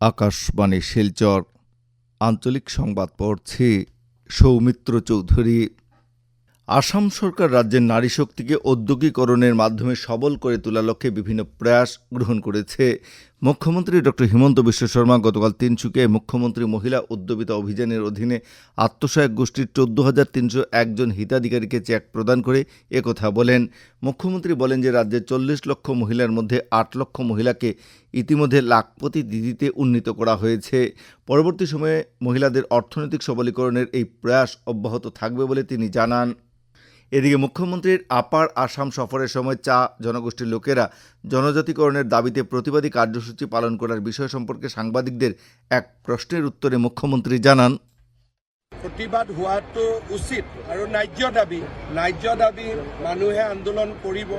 আকাশবাণী শিলচর। আঞ্চলিক সংবাদ পড়ছি সৌমিত্র চৌধুরী। আসাম সরকার রাজ্যের নারী শক্তিকে ঔদ্যোগিকরণের মাধ্যমে সবল করে তোলার লক্ষ্যে বিভিন্ন প্রয়াস গ্রহণ করেছে মুখ্যমন্ত্রী ডক্টর হিমন্ত বিশ্ব শর্মা গতকাল তিনসুকিয়ায় মুখ্যমন্ত্রী মহিলা উদ্যমিতা অভিযানের অধীনে আত্মসহায়ক গোষ্ঠীর চোদ্দ হাজার তিনশো একজন হিতাধিকারীকে চেক প্রদান করে একথা বলেন। মুখ্যমন্ত্রী বলেন যে রাজ্যের চল্লিশ লক্ষ মহিলার মধ্যে আট লক্ষ মহিলাকে ইতিমধ্যে লাখপতি দিদিতে উন্নীত করা হয়েছে। পরবর্তী সময়ে মহিলাদের অর্থনৈতিক সবলীকরণের এই প্রয়াস অব্যাহত থাকবে বলে তিনি জানান। এদিকে মুখ্যমন্ত্রীর আপার আসাম সফরের সময় চা জনগোষ্ঠীর লোকেরা জনজাতিকরণের দাবিতে প্রতিবাদী কার্যসূচি পালন করার বিষয় সম্পর্কে সাংবাদিকদের এক প্রশ্নের উত্তরে মুখ্যমন্ত্রী জানান। প্ৰতিবাদ হোৱাটো উচিত আৰু ন্যায্য দাবি। ন্যায্য দাবি মানুহে আন্দোলন কৰিব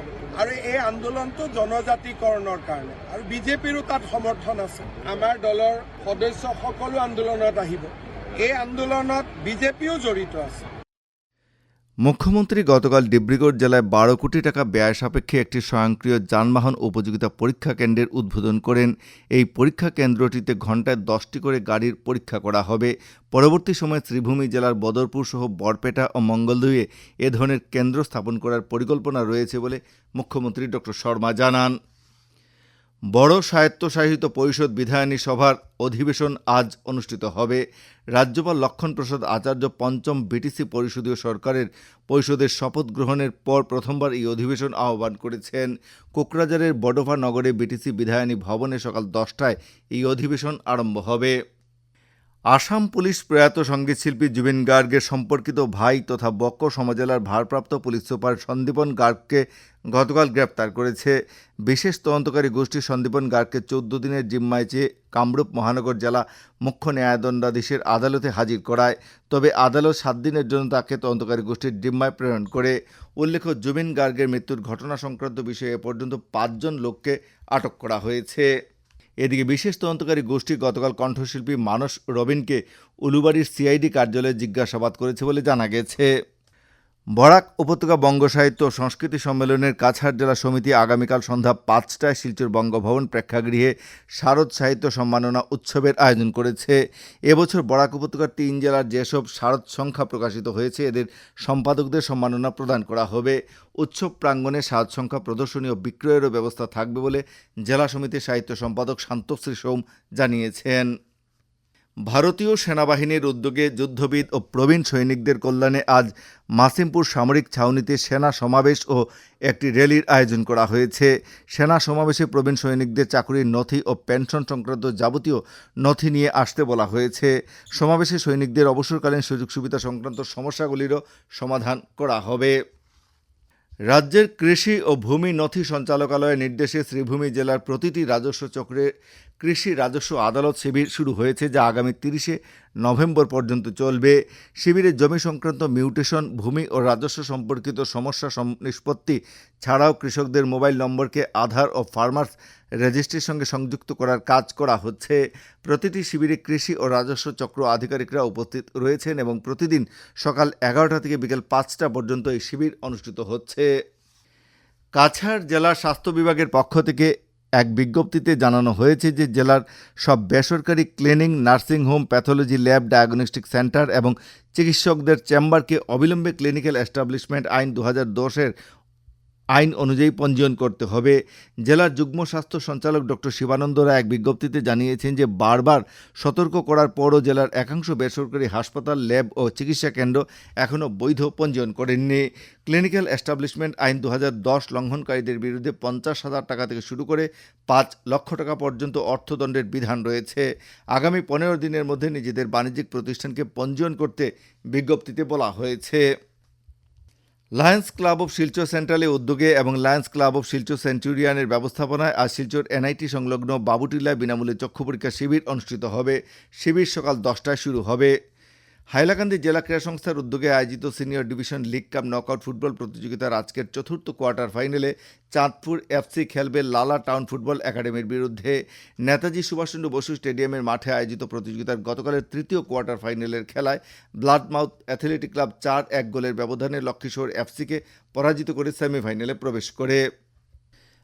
আৰু এই আন্দোলনটো জনজাতিকৰণৰ কাৰণে আৰু বিজেপিৰো তাত সমৰ্থন আছে। আমাৰ দলৰ সদস্য সকলো আন্দোলনত আহিব। এই আন্দোলনত বিজেপিও জড়িত আছে। মুখ্যমন্ত্রী গতকাল ডিব্রুগড় জেলায় বারো কোটি টাকা ব্যয় সাপেক্ষে একটি স্বয়ংক্রিয় যানবাহন উপযোগিতা পরীক্ষা কেন্দ্রের উদ্বোধন করেন। এই পরীক্ষা কেন্দ্রটিতে ঘণ্টায় দশটি করে গাড়ির পরীক্ষা করা হবে। পরবর্তী সময়ে শ্রীভূমি জেলার বদরপুর সহ বরপেটা ও মঙ্গলদুয়ে এ ধরনের কেন্দ্র স্থাপন করার পরিকল্পনা রয়েছে বলে মুখ্যমন্ত্রী ডক্টর শর্মা জানান। বড় স্বায়ত্তশাসিত পরিষদ বিধায়নী সভার অধিবেশন আজ অনুষ্ঠিত হবে। রাজ্যপাল লক্ষণ প্রসাদ আচার্য পঞ্চম বিটিসি পরিষদীয় সরকারের পরিষদের শপথ গ্রহণের পর প্রথমবার এই অধিবেশন আহ্বান করেছেন। কোকরাঝারের বডোফা নগরে বিটিসি বিধায়নী ভবনে সকাল দশটায় এই অধিবেশন আরম্ভ হবে। আসাম পুলিশ প্রয়াত সঙ্গীতশিল্পী জুবিন গার্গের সম্পর্কিত ভাই তথা বক্ক সমজেলার ভারপ্রাপ্ত পুলিশ সুপার সন্দীপন গার্গকে গতকাল গ্রেপ্তার করেছে। বিশেষ তদন্তকারী গোষ্ঠী সন্দীপন গার্গকে চোদ্দ দিনের জিম্মায় চেয়ে কামরূপ মহানগর জেলা মুখ্য ন্যায়দণ্ডাধীশের আদালতে হাজির করায়। তবে আদালত সাত দিনের জন্য তাকে তদন্তকারী গোষ্ঠীর জিম্মায় প্রেরণ করে। উল্লেখ্য, জুবিন গার্গের মৃত্যুর ঘটনা সংক্রান্ত বিষয়ে এ পর্যন্ত পাঁচজন লোককে আটক করা হয়েছে। এদিকে বিশেষ তদন্তকারী গোষ্ঠী গতকাল কণ্ঠশিল্পী মানস রবিনকে উলুবাড়ির সিআইডি কার্যালয়ে জিজ্ঞাসাবাদ করেছে বলে জানা গেছে। বরাক উপত্যকা বঙ্গ সাহিত্য সংস্কৃতি সম্মেলনের কাছাড় জেলা সমিতি আগামীকাল সন্ধ্যা পাঁচটায় শিলচর বঙ্গভবন প্রেক্ষাগৃহে শারদ সাহিত্য সম্মাননা উৎসবের আয়োজন করেছে। এবছর বরাক উপত্যকার তিন জেলার যেসব শারদ সংখ্যা প্রকাশিত হয়েছে, এদের সম্পাদকদের সম্মাননা প্রদান করা হবে। উৎসব প্রাঙ্গণে শারদ সংখ্যা প্রদর্শনী ও বিক্রয়েরও ব্যবস্থা থাকবে বলে জেলা সমিতির সাহিত্য সম্পাদক শান্তশ্রী সোম জানিয়েছেন। ভারতীয় সেনাবাহিনীর উদ্যোগে যুদ্ধবিদ ও প্রবীণ সৈনিকদের কল্যাণে আজ মাসিমপুর সামরিক ছাউনিতে সেনা সমাবেশ ও একটি র্যালির আয়োজন করা হয়েছে। সেনা সমাবেশে প্রবীণ সৈনিকদের চাকরির নথি ও পেনশন সংক্রান্ত যাবতীয় নথি নিয়ে আসতে বলা হয়েছে। সমাবেশে সৈনিকদের অবসরকালীন সুযোগ সুবিধা সংক্রান্ত সমস্যাগুলিরও সমাধান করা হবে। রাজ্যের কৃষি ও ভূমি নথি সঞ্চালকালয়ের নির্দেশে শ্রীভূমি জেলার প্রতিটি রাজস্ব চক্রে কৃষি রাজস্ব আদালত শিবির শুরু হয়েছে, যা আগামী তিরিশে নভেম্বর পর্যন্ত চলবে। শিবিরে জমি সংক্রান্ত মিউটেশন, ভূমি ও রাজস্ব সম্পর্কিত সমস্যা নিষ্পত্তি ছাড়াও কৃষকদের মোবাইল নম্বরকে আধার ও ফার্মার্স রেজিস্ট্রির সঙ্গে সংযুক্ত করার কাজ করা হচ্ছে। প্রতিটি শিবিরে কৃষি ও রাজস্ব চক্র আধিকারিকরা উপস্থিত রয়েছেন এবং প্রতিদিন সকাল এগারোটা থেকে বিকেল পাঁচটা পর্যন্ত এই শিবির অনুষ্ঠিত হচ্ছে। কাছাড় জেলা স্বাস্থ্য বিভাগের পক্ষ থেকে এক বিজ্ঞপ্তিতে জানানো হয়েছে যে জেলার সব বেসরকারি clinic nursing home pathology lab, diagnostic centre এবং চিকিৎসকদের চেম্বারকে অবিলম্বে ক্লিনিক্যাল এস্টাবলিশমেন্ট আইন দু হাজার দশের আইন অনুযায়ী পঞ্জীয়ন করতে হবে। জেলার যুগ্ম স্বাস্থ্য সঞ্চালক ডক্টর শিবানন্দ রায় এক বিজ্ঞপ্তিতে জানিয়েছেন যে, বারবার সতর্ক করার পরও জেলার একাংশ বেসরকারি হাসপাতাল, ল্যাব ও চিকিৎসা কেন্দ্র এখনও বৈধ পঞ্জীয়ন করেননি। ক্লিনিক্যাল এস্টাবলিশমেন্ট আইন দু লঙ্ঘনকারীদের বিরুদ্ধে পঞ্চাশ হাজার টাকা থেকে শুরু করে পাঁচ লক্ষ টাকা পর্যন্ত অর্থদণ্ডের বিধান রয়েছে। আগামী পনেরো দিনের মধ্যে নিজেদের বাণিজ্যিক প্রতিষ্ঠানকে পঞ্জীয়ন করতে বিজ্ঞপ্তিতে বলা হয়েছে। লায়ন্স ক্লাব অফ শিলচর সেন্ট্রালে উদ্যোগে এবং লায়ন্স ক্লাব অফ শিলচর সেঞ্চুরিয়ানের ব্যবস্থাপনায় আজ শিলচর এনআইটি সংলগ্ন বাবুটিলায় বিনামূল্যে চক্ষু পরীক্ষা শিবির অনুষ্ঠিত হবে। শিবির সকাল দশটায় শুরু হবে। হাইলাকান্দি জেলা ক্রীড়া সংস্থার উদ্যোগে আয়োজিত senior division league cup knockout football প্রতিযোগিতার আজকের চতুর্থ কোয়ার্টার ফাইনালে চাঁদপুর এফসি খেলবে লালা টাউন ফুটবল একাডেমির বিরুদ্ধে। নেতাজি সুভাষচন্দ্র বসু স্টেডিয়ামের মাঠে আয়োজিত প্রতিযোগিতার গতকালের তৃতীয় কোয়ার্টার ফাইনালের খেলায় ব্লাড মাউথ অ্যাথলেটিক ক্লাব চার এক গোলের ব্যবধানে লক্ষ্মীশ্বর এফসিকে পরাজিত করে সেমিফাইনালে প্রবেশ করে।